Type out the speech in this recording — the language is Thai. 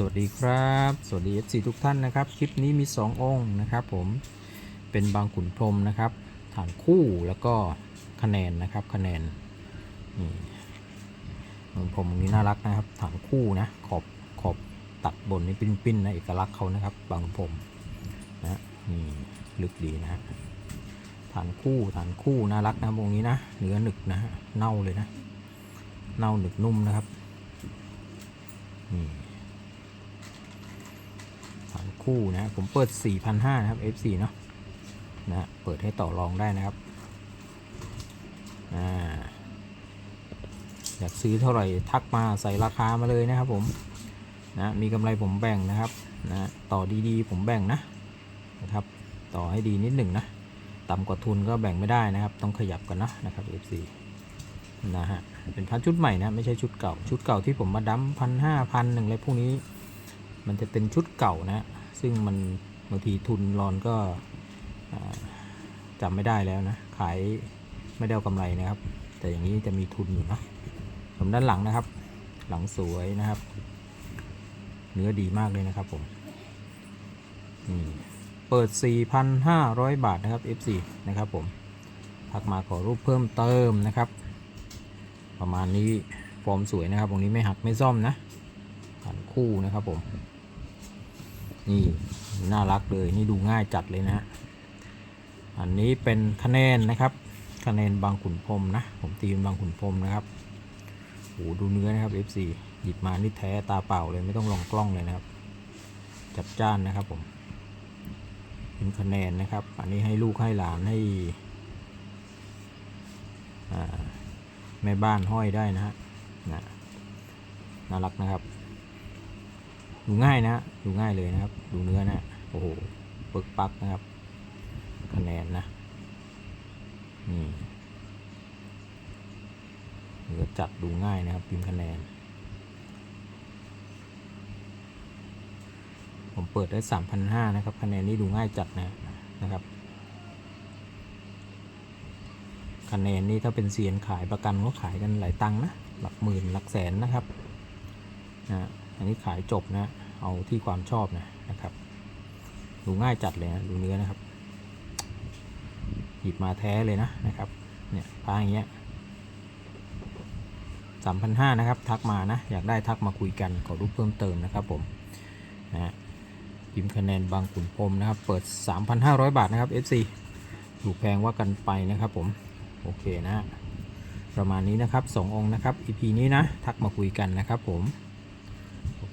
สวัสดีครับ สวัสดี FC ทุกท่านนะครับ คลิปนี้มี 2 องค์นะครับ ผมเป็นบางขุนพรมนะครับ ฐานคู่แล้วก็คะแนนนะครับคะแนนนี่บางขุนพรมองนี้น่ารักนะครับ ฐานคู่นะขอบขอบตัดบนนี่ปิ้นๆนะเอกลักษณ์เขานะครับ บางขุนพรมนะนี่ลึกดีนะ ฐานคู่ฐานคู่น่ารักนะครับองนี้นะเนื้อหนึกนะฮะเน่าเลยนะ เน่าหนึกนุ่มนะครับนี่ ฐาน คู่นะผมเปิด 4,500นะครับ F4 เนาะนะเปิดให้ต่อรองได้นะครับอ่าอยากซื้อเท่าไหร่ทักมาใส่ราคามาเลยนะครับผมนะมีกำไรผมแบ่งนะครับนะต่อดีๆ ผมแบ่งนะนะครับ ต่อให้ดีนิดหนึ่งนะต่ำกว่าทุนก็แบ่งไม่ได้นะครับ ต้องขยับกันนะนะครับ F4 นะฮะเป็นพันชุดใหม่นะไม่ใช่ชุดเก่า ชุดเก่าที่ผมมาดั้มพันห้าพันหนึ่งอะไรพวกนี้ มันจะเป็นชุดเก่านะ ซึ่งมันบางทีทุนรอนก็จำไม่ได้แล้วนะ ขายไม่ได้กำไรนะครับ แต่อย่างนี้จะมีทุนอยู่นะผมด้านหลังนะครับ หลังสวยนะครับ เนื้อดีมากเลยนะครับผมนี่เปิด 4,500 บาทนะครับ F4 นะครับผมทักมาขอรูปเพิ่มเติมนะครับ ประมาณนี้ฟอร์มสวยนะครับ ตรงนี้ไม่หักไม่ซ่อมนะฐานคู่นะครับผม นี่น่ารักเลยนี่ดูง่ายจัดเลยนะฮะอันนี้เป็นคะแนนนะครับ คะแนนบางขุนพรมนะ ผมตีเป็นบางขุนพรมนะครับโอ้ดูเนื้อนะครับ FC หยิบมานี่แท้ตาเปล่าเลยไม่ต้องลองกล้องเลยนะครับ จับจ้านนะครับผม เป็นคะแนนนะครับ อันนี้ให้ลูกให้หลานให้แม่บ้านห้อยได้นะฮะน่ารักนะครับ ดูง่ายนะ ดูง่ายเลยนะครับ ดูเนื้อนะ โอ้โหปึกปักนะครับ คะแนนนะ นี่เนื้อจัดดูง่ายนะครับ พิมพ์คะแนน ผมเปิดได้สามพันห้านะครับ คะแนนนี้ดูง่ายจัดนะนะครับ คะแนนนี่ถ้าเป็นเซียนขายประกันก็ขายกันหลายตังค์นะ หลักหมื่นหลักแสนนะครับนะ อันนี้ขายจบนะ เอาที่ความชอบนะนะครับ ดูง่ายจัดเลยนะ ดูเนื้อนะครับ หยิบมาแท้เลยนะนะครับ เนี่ยพาอย่างเงี้ยสามพันห้านะครับ ทักมานะ อยากได้ทักมาคุยกัน ขอรูปเพิ่มเติมนะครับผมนะฮะพิมพ์คะแนนบางขุนพรมนะครับ เปิด 3,500 บาทนะครับ FC ถูกแพงว่ากันไปนะครับผม โอเคนะ ประมาณนี้นะครับสององค์นะครับ EP นี้นะ ทักมาคุยกันนะครับผม